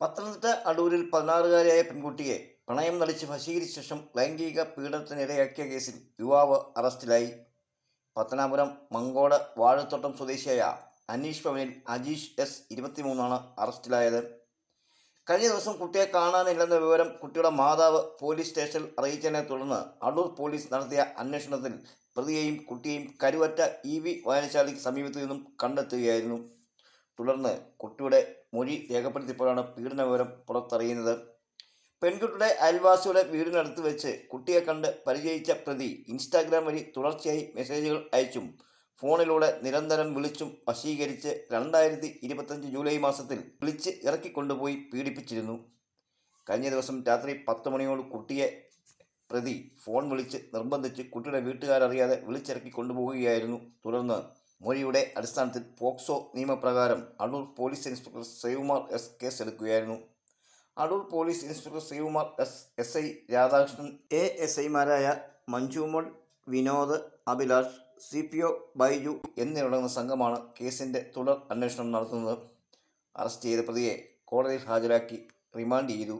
പത്തനംതിട്ട അടൂരിൽ പതിനാറുകാരിയായ പെൺകുട്ടിയെ പ്രണയം നടിച്ച് വശീകരിച്ച ശേഷം ലൈംഗിക പീഡനത്തിനിരയാക്കിയ കേസിൽ യുവാവ് അറസ്റ്റിലായി. പത്തനാപുരം മങ്കോട് വാഴത്തോട്ടം സ്വദേശിയായ അനീഷ് ഭവനിൽ അജീഷ് എസ് ഇരുപത്തിമൂന്നാണ് അറസ്റ്റിലായത്. കഴിഞ്ഞ ദിവസം കുട്ടിയെ കാണാനില്ലെന്ന വിവരം കുട്ടിയുടെ മാതാവ് പോലീസ് സ്റ്റേഷനിൽ അറിയിച്ചതിനെ തുടർന്ന് അടൂർ പോലീസ് നടത്തിയ അന്വേഷണത്തിൽ പ്രതിയെയും കുട്ടിയെയും കരുവറ്റ ഇ വി വായനശാലയ്ക്ക് സമീപത്തു നിന്നും കണ്ടെത്തുകയായിരുന്നു. തുടർന്ന് കുട്ടിയുടെ മൊഴി രേഖപ്പെടുത്തിയപ്പോഴാണ് പീഡന വിവരം പുറത്തറിയുന്നത്. പെൺകുട്ടിയുടെ അയൽവാസിയുടെ വീടിനടുത്ത് വെച്ച് കുട്ടിയെ കണ്ട് പരിചയിച്ച പ്രതി ഇൻസ്റ്റാഗ്രാം വഴി തുടർച്ചയായി മെസ്സേജുകൾ അയച്ചും ഫോണിലൂടെ നിരന്തരം വിളിച്ചും വശീകരിച്ച് രണ്ടായിരത്തി ഇരുപത്തഞ്ച് ജൂലൈ മാസത്തിൽ വിളിച്ച് ഇറക്കിക്കൊണ്ടുപോയി പീഡിപ്പിച്ചിരുന്നു. കഴിഞ്ഞ ദിവസം രാത്രി പത്ത് മണിയോട് കുട്ടിയെ പ്രതി ഫോൺ വിളിച്ച് നിർബന്ധിച്ച് കുട്ടിയുടെ വീട്ടുകാരറിയാതെ വിളിച്ചിറക്കി കൊണ്ടുപോവുകയായിരുന്നു. തുടർന്ന് മൊഴിയുടെ അടിസ്ഥാനത്തിൽ പോക്സോ നിയമപ്രകാരം Adoor police inspector Sreekumar S case എടുക്കുകയായിരുന്നു Adoor police inspector Sreekumar S S I Radhakrishnan A S ഐമാരായ Manjumol Vinod Abhilash C P O Baiju എന്നിവരടങ്ങുന്ന സംഘമാണ് കേസിന്റെ തുടർ അന്വേഷണം നടത്തുന്നത്. അറസ്റ്റ് ചെയ്ത പ്രതിയെ കോടതിയിൽ ഹാജരാക്കി റിമാൻഡ് ചെയ്തു.